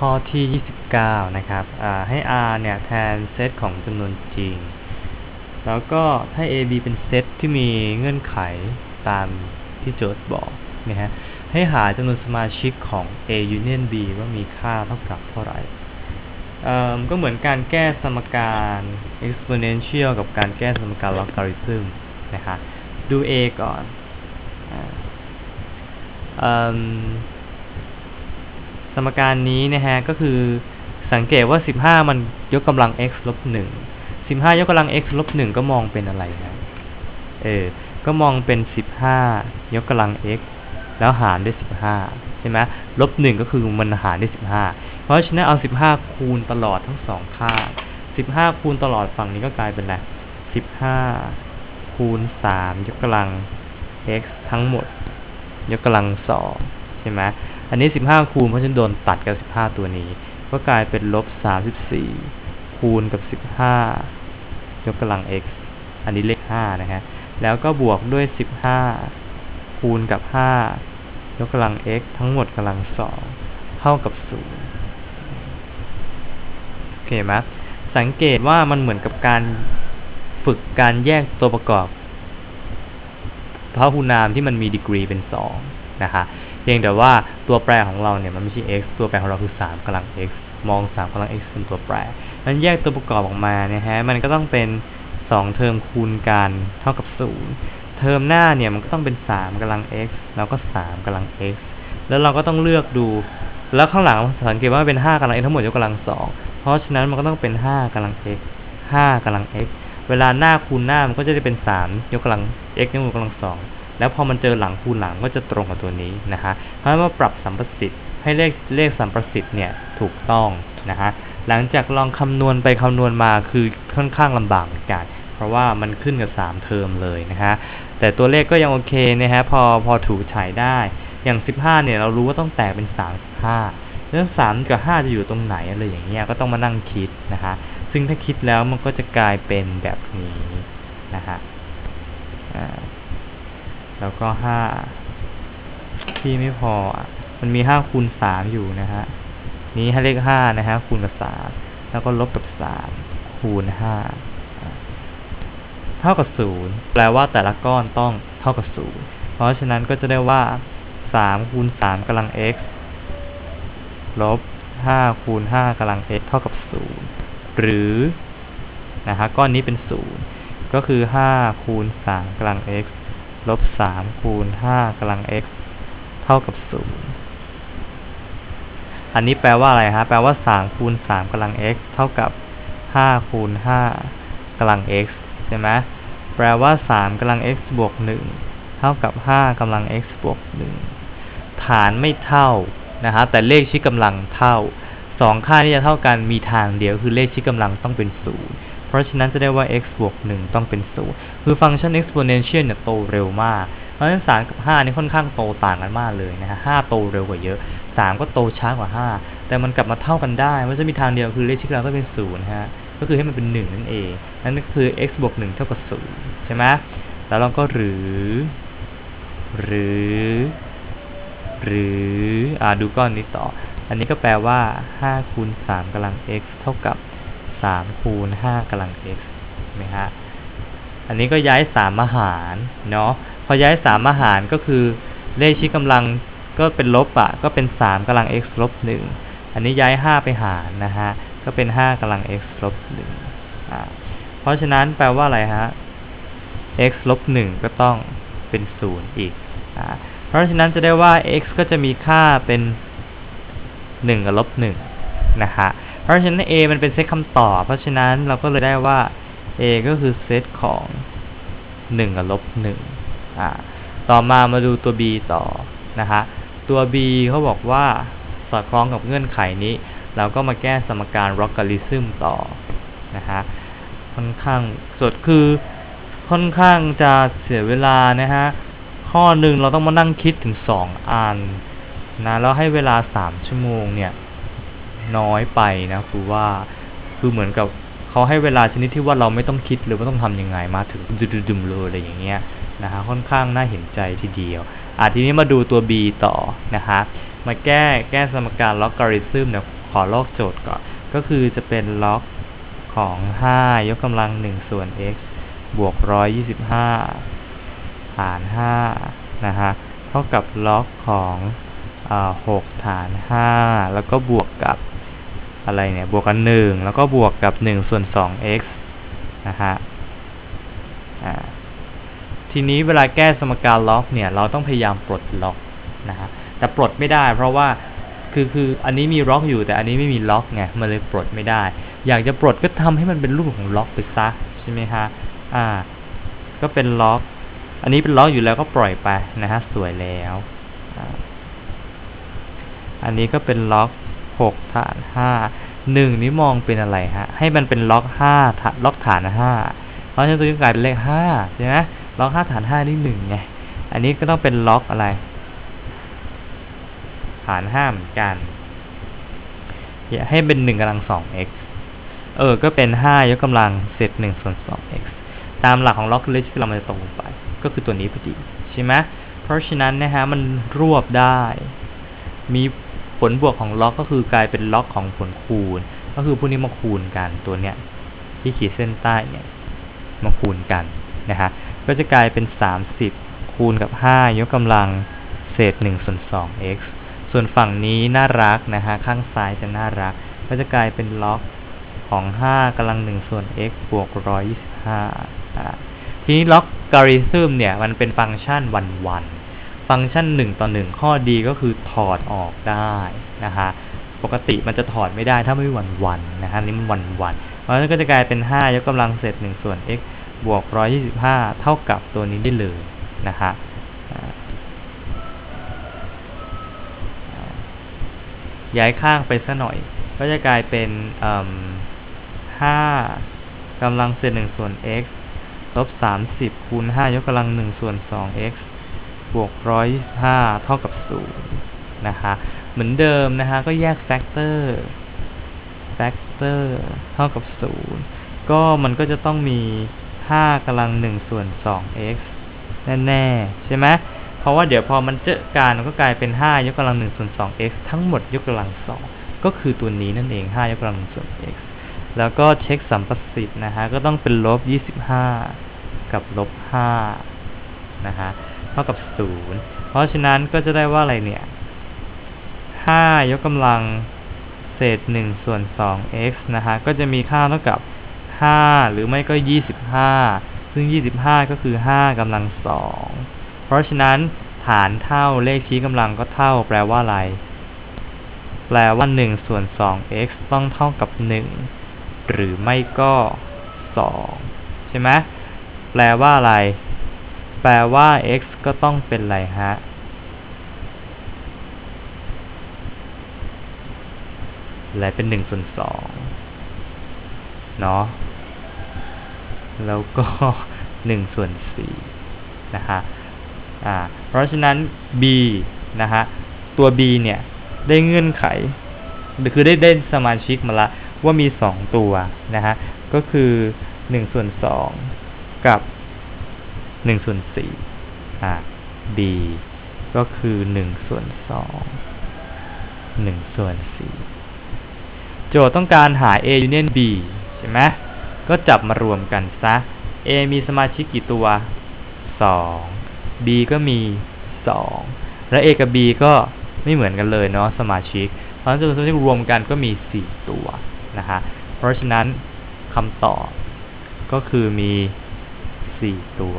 ข้อที่ 29 นะครับให้ r เนี่ยแทนเซตของจำนวนจริง แล้วก็ถ้า a b เป็นเซตที่มีเงื่อนไขตามที่โจทย์บอกนะฮะให้หาจำนวนสมาชิกของ a union b ว่ามีค่าเท่ากับเท่าไหร่ก็เหมือนการแก้สมการ exponential กับการแก้สมการ logarithm นะครับดู a ก่อนส มการนี้นะฮะก็คือสังเกตว่า 15 มันยกกำลัง x ลบ1 15 ยกกำลัง x ลบ1ก็มองเป็นอะไรนะเออ ก็มองเป็น 15 ยกกำลัง x แล้วหารด้วย 15 ใช่ไหมลบ1ก็คือมันหารด้วย15 เพราะฉะนั้นเอา 15 คูณตลอดทั้งสองข้าง15 คูณตลอดฝั่งนี้ก็กลายเป็นอะไร15 คูณ 3 ยกกำลัง x ทั้งหมด ยกกำลัง 2 ใช่ไหมอันนี้ 15 คูณเพราะฉันโดนตัดกับ 15 ตัวนี้ ก็กลายเป็นลบ 34 คูณกับ 15 ยกกำลัง x อันนี้เลข 5 นะฮะ แล้วก็บวกด้วย 15 คูณกับ 5 ยกกำลัง x ทั้งหมดกำลัง 2 เท่ากับ 0 โอเคไหมสังเกตว่ามันเหมือนกับการฝึกการแยกตัวประกอบพหุนามที่มันมีดีกรีเป็น2 นะคะเพียงแต่ว่าตัวแปรของเราเนี่ยมันไม่ใช่ x ตัวแปรของเราคือ 3กำลัง x มอง3กำลัง x เป็นตัวแปรนั้นแยกตัวประกอบออกมาเนี่ยฮะมันก็ต้องเป็น 2 เทอมคูณกันเท่ากับ 0 เทอมหน้าเนี่ยมันก็ต้องเป็น 3กำลัง x แล้วก็ 3กำลัง x แล้วเราก็ต้องเลือกดู แล้วข้างหลังสังเกตว่าเป็น 5กำลัง x ทั้งหมดยกกำลัง 2 เพราะฉะนั้นมันก็ต้องเป็น 5กำลัง x 5กำลัง x เวลาหน้าคูณหน้ามันก็จะได้เป็น 3 ยกกำลัง x ยกกำลัง2 แล้วพอมันเจอหลังคูณหลังก็จะตรงกับตัวนี้นะฮะเพราะว่าปรับสัมประสิทธิ์ให้เลขเลขสัมประสิทธิ์เนี่ยถูกต้องนะฮะหลังจากลองคำนวณไปคำนวณมาคือค่อนข้างลำบากเหมือนกันเพราะว่ามันขึ้นกับ 3 เทอมเลยนะฮะแต่ตัวเลขก็ยังโอเคนะฮะพอพอถูกฉายได้อย่าง 15 เนี่ยเรารู้ว่าต้องแตกเป็น 35แล้ว3กับ 5 จะอยู่ตรงไหนอะไรอย่างเงี้ยก็ต้องมานั่งคิดนะฮะซึ่งถ้าคิดแล้วมันก็จะกลายเป็นแบบนี้นะฮะ แล้วก็ห้าที่ไม่พอ มันมีห้าคูณสามอยู่นะฮะ นี้ให้เลขห้านะฮะ คูณกับสามแล้วก็ลบกับสามคูณห้าเท่ากับศูนย์แปลว่าแต่ละก้อนต้องเท่ากับศูนย์เพราะฉะนั้นก็จะได้ว่าสามคูณสามกำลัง x ลบห้าคูณห้ากำลัง x เท่ากับศูนย์หรือนะฮะก้อนนี้เป็นศูนย์ก็คือห้าคูณสามกำลัง x ลบสามคูณห้ากำลัง x เท่ากับศูนย์อันนี้แปลว่าอะไรฮะ แปลว่าสามคูณสามกำลัง x เท่ากับห้าคูณห้ากำลัง x ใช่ไหมแปลว่าสามกำลัง x บวกหนึ่งเท่ากับห้ากำลัง x บวกหนึ่งฐานไม่เท่านะฮะ แต่เลขชี้กำลังเท่าสองค่าที่จะเท่ากันมีทางเดียวคือเลขชี้กำลังต้องเป็นศูนย์ เพราะฉะนั้นจะได้ว่า x บวก1ต้องเป็น0คือฟังก์ชัน exponential เนี่ยโตเร็วมาก เพราะฉะนั้น3กับ5นี่ค่อนข้างโตต่างกันมากเลยนะฮะ5โตเร็วกว่าเยอะ 3 ก็โตช้ากว่า 5 แต่มันกลับมาเท่ากันได้มันจะมีทางเดียวคือเลขที่เราก็เป็น0ฮะก็คือให้มันเป็น 1 นั่นเอง นั่นก็คือ x บวก1เท่ากับ0ใช่ไหมแล้วเราก็หรือ หรือ หรืออ่าดูก้อนนี้ต่อ อันนี้ก็แปลว่า5คูณ3กำลัง x เท่ากับ สามคูณห้ากำลัง x ไหมฮะ อันนี้ก็ย้ายสามมาหารเนาะ พอย้ายสามมาหารก็คือเลขชี้กำลังก็เป็นลบอะก็เป็นสามกำลัง x ลบหนึ่ง อันนี้ย้ายห้าไปหารนะฮะ ก็เป็นห้ากำลัง x ลบหนึ่งอ่าเพราะฉะนั้นแปลว่าอะไรฮะ x ลบหนึ่งก็ต้องเป็นศูนย์อีกอ่าเพราะฉะนั้นจะได้ว่า x ก็จะมีค่าเป็นหนึ่งกับลบหนึ่งนะฮะ ราะฉะนั้น A มันเป็นเซตคำตอบ เพราะฉะนั้นเราก็เลยได้ว่า A ก็คือเซตของ 1 กับลบ1อ่า ต่อมามาดูตัว B ต่อนะฮะ ตัว B เขาบอกว่าสอดคล้องกับเงื่อนไขนี้ เราก็มาแก้สมการ logarithm ต่อนะฮะ ค่อนข้างสดคือค่อนข้างจะเสียเวลานะฮะ ข้อหนึ่งเราต้องมานั่งคิดถึงสองอันนะ แล้วให้เวลาสามชั่วโมงเนี่ย น้อยไปนะคือว่าคือเหมือนกับเขาให้เวลาชนิดที่ว่าเราไม่ต้องคิดเลยว่าต้องทํำยังไงมาถึงดุมๆเลยอะไรอย่างเงี้ยนะฮะค่อนข้างน่าเห็นใจทีเดียวอะทีนี้มาดูตัว b ต่อนะฮะมาแก้แก้สมการล็อกการิซึมเนี่ยขอลอกโจทย์ก่อน ก็คือจะเป็นล็อกของ 5 ยกกำลัง 1 ส่วน x บวก 125ฐาน5นะฮะ เท่ากับล็อกของอา6ฐาน 5 แล้วก็บวกกับ อะไรเนี่ย บวกกับ1แล้วก็บวกกับ1ส่วน 2x นะฮะทีนี้เวลาแก้สมการล็อกเนี่ย เราต้องพยายามปลดล็อกนะฮะแต่ปลดไม่ได้ เพราะว่าคือคืออันนี้มีล็อกอยู่แต่อันนี้ไม่มีล็อกไงมันเลยปลดไม่ได้ อยากจะปลดก็ทำให้มันเป็นรูปของล็อกไปซะใช่ไหมฮะอ่า ก็เป็นล็อก อันนี้เป็นล็อกอยู่แล้วก็ปล่อยไปนะฮะสวยแล้ว อันนี้ก็เป็นล็อก หกฐานห้าหนึ่งนี้มองเป็นอะไรฮะ ให้มันเป็นล็อกห้าฐานล็อกฐานห้าเพราะฉะนั้นตัวนี้กลายเป็นเลขห้าใช่ไหมล็อกห้าฐานห้านี่หนึ่งไง อันนี้ก็ต้องเป็นล็อกอะไร ฐานห้าเหมือนกันอย่าให้เป็นหนึ่งกำลังสอง x เออ ก็เป็นห้ายกกำลังเศษหนึ่งส่วนสอง x ตามหลักของล็อกเลที่เรามันจะตรงลงไป ก็คือตัวนี้พอดีใช่ไหมเพราะฉะนั้นนะฮะมันรวบได้ มี ผลบวกของล็อกก็คือกลายเป็นล็อกของผลคูณ ก็คือพวกนี้มาคูณกันตัวเนี้ยที่ขีดเส้นใต้เนี่ยมาคูณกันนะฮะก็จะกลายเป็น 30 คูณกับ 5 ยกกำลังเศษ1ส่วน 2 x ส่วนฝั่งนี้น่ารักนะฮะข้างซ้ายจะน่ารัก ก็จะกลายเป็นล็อกของ 5กำลัง1ส่วน x บวก 125ทีนี้ล็อกการิซึมเนี่ยมันเป็นฟังก์ชันวันๆ ฟังก์ชัน1ต่อ1 ข้อดีก็คือถอดออกได้นะฮะปกติมันจะถอดไม่ได้ถ้าไม่วันๆนะฮะนี่มันวันๆเพราะฉะนั้นก็จะกลายเป็น 5 ยกกำลังเศษ1ส่วน x บวก 125 เท่ากับตัวนี้ได้เลยนะฮะย้ายข้างไปสัหน่อย ก็จะกลายเป็นห้ากำลังเศษหนึ่งส่วน x ลบสามสิบคูณห้ายกกำลังหนึ่งส่วนสอง x บวกร้อยห้าเท่ากับศูนย์นะคะ เหมือนเดิมนะคะ ก็แยกแฟกเตอร์แฟกเตอร์เท่ากับศูนย์ก็มันก็จะต้องมีห้ากำลังหนึ่งส่วนสอง x แน่ๆ ใช่ไหมเพราะว่าเดี๋ยวพอมันเจอการมันก็กลายเป็น5ยกกำลัง1ส่วน 2x ทั้งหมดยกกำลัง2ก็คือตัวนี้นั่นเอง5ยกกำลัง1ส่วน x แล้วก็เช็คสัมประสิทธิ์นะฮะ ก็ต้องเป็นลบ25กับลบ5นะฮะ เท่ากับ0เพราะฉะนั้นก็จะได้ว่าอะไรเนี่ย5ยกกำลังเศษ1ส่วน 2x นะฮะก็จะมีค่าเท่ากับ5หรือไม่ก็25ซึ่ง25ก็คือ5กำลัง2เพราะฉะนั้นฐานเท่าเลขชี้กำลังก็เท่าแปลว่าอะไร แปลว่า1ส่วน 2x ต้องเท่ากับ1หรือไม่ก็2ใช่ไหมแปลว่าอะไร แปลว่า x ก็ต้องเป็นอะไรฮะและเป็น1ส่วน2เนาะ แล้วก็1ส่วน4นะฮะ อ่า เพราะฉะนั้น b นะฮะ ตัว b เนี่ย ได้เงื่อนไข คือได้ได้สมาชิกมาละ ว่ามี2ตัวนะฮะ ก็คือ1ส่วน2กับ 1ส่วน4อ่า b ก็คือ1ส่วน2 1ส่วน4โจทย์ต้องการหา a union b ใช่ไหมก็จับมารวมกันซะ a มีสมาชิกกี่ตัว2 b ก็มี2และ a กับ b ก็ไม่เหมือนกันเลยเนาะสมาชิก เพราะฉะนั้นตัวที่รวมกันก็มี4ตัวนะฮะเพราะฉะนั้นคำตอบก็คือมี4ตัว